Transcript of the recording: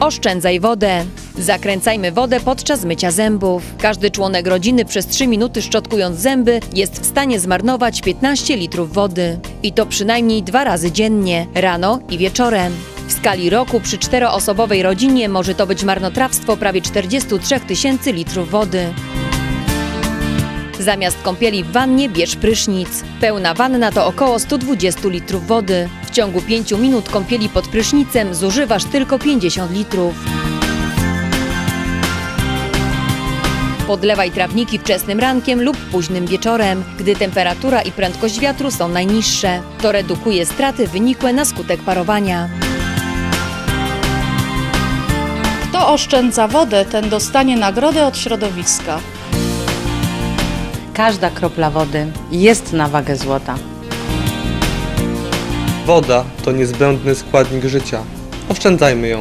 Oszczędzaj wodę. Zakręcajmy wodę podczas mycia zębów. Każdy członek rodziny przez 3 minuty szczotkując zęby jest w stanie zmarnować 15 litrów wody. I to przynajmniej dwa razy dziennie, rano i wieczorem. W skali roku przy czteroosobowej rodzinie może to być marnotrawstwo prawie 43 tysięcy litrów wody. Zamiast kąpieli w wannie bierz prysznic. Pełna wanna to około 120 litrów wody. W ciągu 5 minut kąpieli pod prysznicem zużywasz tylko 50 litrów. Podlewaj trawniki wczesnym rankiem lub późnym wieczorem, gdy temperatura i prędkość wiatru są najniższe. To redukuje straty wynikłe na skutek parowania. Kto oszczędza wodę, ten dostanie nagrodę od środowiska. Każda kropla wody jest na wagę złota. Woda to niezbędny składnik życia. Oszczędzajmy ją.